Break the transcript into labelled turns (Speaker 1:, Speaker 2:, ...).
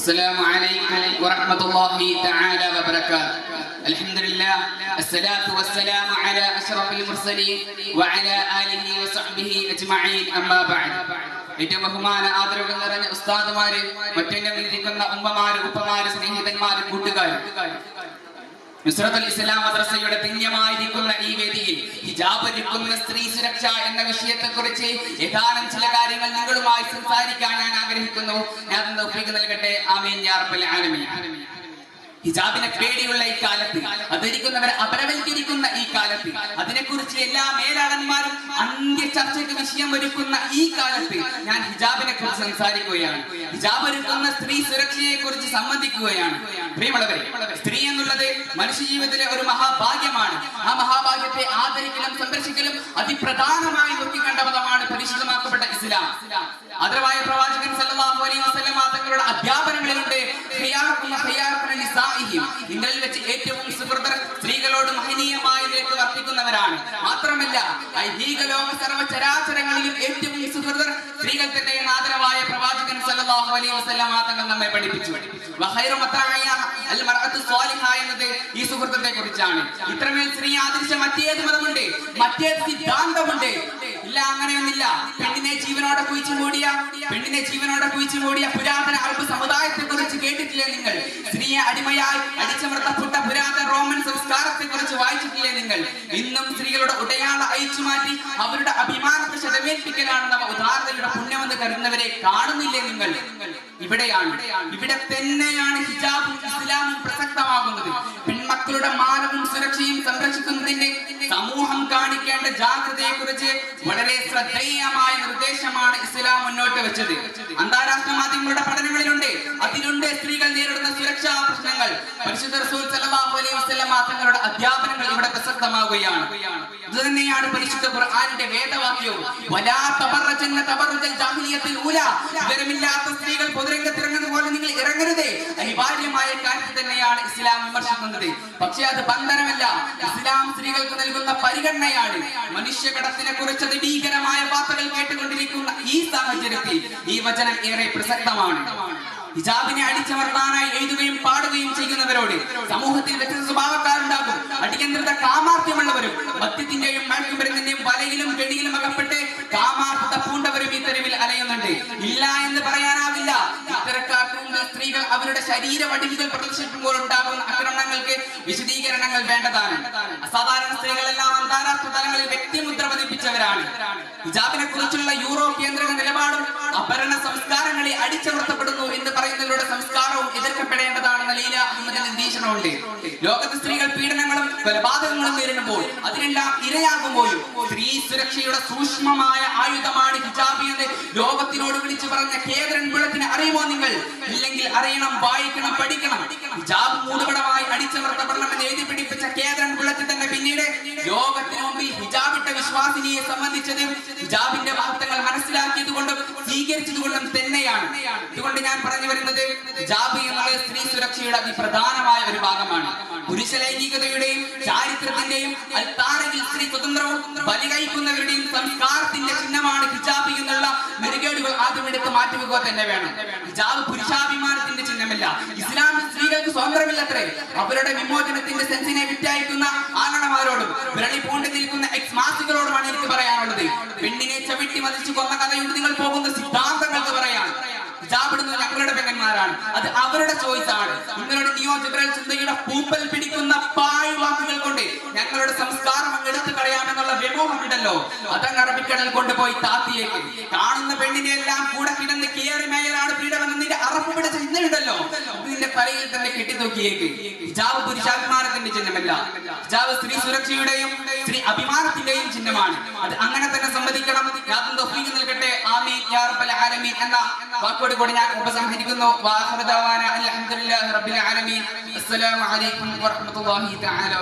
Speaker 1: السلام عليكم ورحمة الله تعالى وبركاته الحمد لله الصلاة والسلام على أشرف المرسلين وعلى آله وصحبه أجمعين أما بعد ഏറ്റവും ബഹുമാന ആദരവ് നിറഞ്ഞ ഉസ്താദുമാര് മറ്റെന്നെ ഇരിക്കുന്ന ഉമ്മമാര് ഉപ്പമാര് സ്നേഹിതന്മാര് കൂട്ടുകാര് നുസ്രത്തുൽ ഇസ്ലാം മദ്രസയുടെ തിന്യമായിരിക്കുന്ന ഈ വേദിയിൽ ഹിജാബ് ധരിക്കുന്ന സ്ത്രീ സുരക്ഷ എന്ന വിഷയത്തെക്കുറിച്ച് ഏതാനും ചില കാര്യങ്ങൾ നിങ്ങളുമായി സംസാരിക്കാൻ ഞാൻ ആഗ്രഹിക്കുന്നു. ഞാൻ തൗഫീഖ് നൽകട്ടെ. ആമീൻ യാ റബ്ബൽ ആലമീൻ. ഹിജാബിനെ പേടിയുള്ള ഈ കാലത്ത് അധരിക്കുന്നവരെ അപരവൽക്കരിക്കുന്ന ഈ കാലത്ത് അതിനെക്കുറിച്ച് എല്ലാ മേലാളന്മാരും ചർച്ചയ്ക്ക് വിഷയം ഒരുക്കുന്ന ഈ കാലത്ത് ഞാൻ ഹിജാബിനെ കുറിച്ച് സംസാരിക്കുകയാണ്. ഹിജാബ് ഒരുക്കുന്ന സ്ത്രീ സുരക്ഷയെ കുറിച്ച് സംബന്ധിക്കുകയാണ്. സ്ത്രീ എന്നുള്ളത് മനുഷ്യ ജീവിതത്തിലെ ഒരു മഹാഭാഗ്യമാണ്. ആ മഹാഭാഗ്യത്തെ ആദരിക്കലും സംരക്ഷിക്കലും അതിപ്രധാനമായി നോക്കിക്കണ്ട പദമാണ് പരിശീലമാക്കപ്പെട്ട ഇസ്ലാം. അതരവായ പ്രവാചകൻ മാത്രമല്ല ഐഹിക ലോക സർവചരാചരങ്ങളിലും ഏറ്റവും സുഹൃതർ സ്ത്രീകൾ തന്നെ ആദരവായ പ്രവാചകൻ സല്ലല്ലാഹു അലൈഹി വസല്ലം തങ്ങൾ നമ്മെ പഠിപ്പിച്ചു. വഖൈറു മത്തായ അൽ മർഅത്തു സ്വാലിഹ എന്നത് ഈ സുഹൃത്തത്തെ കുറിച്ചാണ് ഇത്രമേൽ സ്ത്രീ ആദരിച്ച മറ്റേത് മതമുണ്ട്? മറ്റേത് സിദ്ധാന്തമുണ്ട്? ഇല്ല അങ്ങനെയൊന്നില്ല പെണ്ണിനെ ജീവനോടെ കുഴിച്ചു മൂടിയ പെണ്ണിനെ ജീവനോടെ കുഴിച്ചു മൂടിയ പുരാതന അറബ് സമുദായത്തെ കുറിച്ച് കേട്ടിട്ടില്ലേ നിങ്ങൾ? സ്ത്രീയെ അടിമയായി അടിച്ചമർത്തപ്പെട്ട പുരാതന റോമൻ സംസ്കാരത്തെ കുറിച്ച് വായിച്ചിട്ടില്ലേ നിങ്ങൾ? ഇന്നും സ്ത്രീകളുടെ മാറ്റി അവരുടെ അഭിമാനത്തെ ശതമേൽപ്പിക്കലാണ് നമ്മ ഉദാരതയുടെ പുണ്യമെന്ന് കരുതുന്നവരെ കാണുന്നില്ലേ നിങ്ങൾ? ഇവിടെയാണ്. ഇവിടെ തന്നെയാണ് ഹിജാബും ഇസ്ലാമും പ്രസക്തമാകുന്നത്. പെൺമക്കളുടെ മാനവും സുരക്ഷയും സംരക്ഷിക്കുന്നതിന്റെ സമൂഹം കാണിക്കേണ്ട ജാഗ്രതയെ കുറിച്ച് വളരെ ശ്രദ്ധേയമായ നിർദ്ദേശമാണ് ഇസ്ലാം മുന്നോട്ട് വെച്ചത്. അന്താരാഷ്ട്ര മാധ്യമങ്ങളുടെ പഠനങ്ങളിലുണ്ട്. അതിലുണ്ട് സ്ത്രീകൾ നേരിടുന്ന സുരക്ഷാ പ്രശ്നങ്ങൾ. പരിശുദ്ധ റസൂൽ സല്ലല്ലാഹു അലൈഹി വസല്ലം തങ്ങളുടെ അധ്യാപനങ്ങൾ പ്രസക്തമാവുകയാണ്. ഇത് തന്നെയാണ് പരിശുദ്ധ ഖുർആന്റെ വേദവാക്യവും. വലാ തബറജന്ന തബറുജൽ ജാഹിലിയത്തിൽ ഊല വിവരമില്ലാത്ത സ്ത്രീകൾ പൊതുരംഗത്തിറങ്ങുന്നത് പോലെ നിങ്ങൾ ഇറങ്ങരുതേ. അനിവാര്യമായ കാര്യത്തിൽ തന്നെയാണ് ഇസ്ലാം വിമർശിക്കുന്നത്. പക്ഷേ അത് ബന്ധനമല്ല. ഇസ്ലാം സ്ത്രീകൾക്ക് നൽകുന്ന പരിഗണനയാണ്. മനുഷ്യകടത്തിനെ കുറിച്ച് ഭീകരമായ വാർത്തകൾ കേട്ടുകൊണ്ടിരിക്കുന്ന ഈ സാഹചര്യത്തിൽ ഈ വചനം ഏറെ പ്രസക്തമാണ്. ഹിജാബിനെ അടിച്ചമർത്താനായി എഴുതുകയും പാടുകയും ചെയ്യുന്നവരോട് സമൂഹത്തിൽ വ്യത്യസ്ത സ്വഭാവക്കാരുണ്ടാകും. അടിയന്തരത കാമാർത്ഥ്യമുള്ളവരും മദ്യത്തിന്റെയും മയക്കുമരുന്നിന്റെയും വലയിലും കെണിയിലും അകപ്പെട്ട് കാമാർത്ഥത പൂണ്ടവരും ഈ തെരുവിൽ അലയുന്നുണ്ട്. ഇല്ല എന്ന് പറയാനാവില്ല. ഇത്തരക്കാർക്കും സ്ത്രീകൾ അവരുടെ ശരീര വടിവുകൾ പ്രദർശിപ്പിക്കുമ്പോൾ ഉണ്ടാകുന്ന ആക്രമണങ്ങൾക്ക് വിശദീകരണങ്ങൾ വേണ്ടതാണ്. അസാധാരണ സ്ത്രീകളെല്ലാം അന്താരാഷ്ട്ര തലങ്ങളിൽ വ്യക്തിമുദ്ര പതിപ്പിച്ചവരാണ്. ഹിജാബിനെ കുറിച്ചുള്ള യൂറോപ്പ് കേന്ദ്ര നിലപാടും അപരണ സംസ്കാരങ്ങളെ അടിച്ചമർത്തപ്പെടുന്നു എന്ന് പറയുന്നതിലൂടെ സംസ്കാരവും എതിർക്കപ്പെടേണ്ടതാണെന്ന ലീല അഹമ്മദിന്റെ നിരീക്ഷണമുണ്ട് ലോകത്തെ സ്ത്രീകൾ പീഡനങ്ങളും കൊലപാതകങ്ങളും നേരിടുമ്പോൾ അതിനെല്ലാം ഇരയാകുമ്പോഴും സ്ത്രീ സുരക്ഷയുടെ സൂക്ഷ്മമായ ആയുധമാണ് ഹിജാബി എന്ന് ലോകത്തിനോട് വിളിച്ചു പറഞ്ഞ കേന്ദ്രൻ വിളത്തിന് അറിയുമോ നിങ്ങൾ? ഇല്ലെങ്കിൽ അറിയണം വായിക്കണം പഠിക്കണം. ഹിജാബ് മൂടുപടമായി അടിച്ചമർത്തപ്പെടണമെന്ന് എഴുതി പിടിപ്പിച്ച കേന്ദ്രൻ വിളത്തിൽ തന്നെ പിന്നീട് ലോകത്തിന് മുമ്പിൽ ഹിജാബിട്ട വിശ്വാസിനിയെ സംബന്ധിച്ചത് ഹിജാബിന്റെ വാർത്തകൾ മനസ്സിലാക്കിയത് കൊണ്ടും സ്വീകരിച്ചത് കൊണ്ടും തന്നെയാണ്. ഇതുകൊണ്ട് ഞാൻ സുരക്ഷയുടെ അതിപ്രധാനമായ ഒരു ഭാഗമാണ്. പുരുഷ ലൈംഗികതയുടെയും ചാരിത്രത്തിന്റെയും അൽത്താരയിൽ സ്ത്രീ സ്വതന്ത്രവും ബലി കഴിക്കുന്നവരുടെയും സംസ്കാരത്തിന്റെ ചിഹ്നമാണ് ഹിജാബ് എന്നുള്ള നെറുകേടുകൾ ആദ്യം എടുത്ത് മാറ്റിവെക്കുക തന്നെ വേണം. ഹിജാബ് പുരുഷാഭിമാനത്തിന്റെ ചിഹ്നമല്ല. ഇസ്ലാം സ്ത്രീകൾക്ക് സ്വതന്ത്രമില്ലത്രേ അവരുടെ വിമോചനത്തിന്റെ സെൻസിനെ വിറ്റയക്കുന്ന ആണമാരോടും വിരളി പൂണ്ടി നിൽക്കുന്ന എക്സ് മാസികളോടുമാണ് എനിക്ക് പറയാനുള്ളത്. പെണ്ണിനെ ചവിട്ടി മതിച്ചു കൊന്ന ഞങ്ങളുടെ അത് അവരുടെ ചോയ്സ് ആണ്. നിങ്ങളുടെ നിയോജകരൽ ചിന്തയുടെ പൂപ്പൽ പിടിക്കുന്ന പായ് വാക്കുകൾ കൊണ്ട് ഞങ്ങളുടെ സംസ്കാരം എടുത്തു കളയാമെന്നുള്ള വ്യമോഹമുണ്ടല്ലോ അതങ്ങ് അറബിക്കടൽ കൊണ്ടുപോയി താത്തിയേക്ക്. കാണുന്ന പെണ്ണിനെ എല്ലാം കൂടെ കിടന്ന് കയറി മേയലാണ് പീഡമെന്ന് നിന്റെ ചിന്തയുണ്ടല്ലോ നിന്റെ തലയിൽ തന്നെ കെട്ടിത്തൂക്കിയേക്ക്. ഹിജാബ് പുരുഷാഭിമാനത്തിന്റെ ചിഹ്നമല്ല. ഹിജാബ് സ്ത്രീ സുരക്ഷയുടെയും സ്ത്രീ അഭിമാനത്തിന്റെയും ചിഹ്നമാണ്. അത് അങ്ങനെ തന്നെ സമ്മതിക്കണം. നൽകട്ടെ. ആമീൻ. യാ ആലമീൻ എന്ന വാക്കോട് കൂടി ഞാൻ ഉപസംഹരിക്കുന്നു. ദഅവാന അൽഹംദുലില്ലാഹി റബ്ബിൽ ആലമീൻ. അസ്സലാമു അലൈക്കും വറഹ്മത്തുള്ളാഹി തആല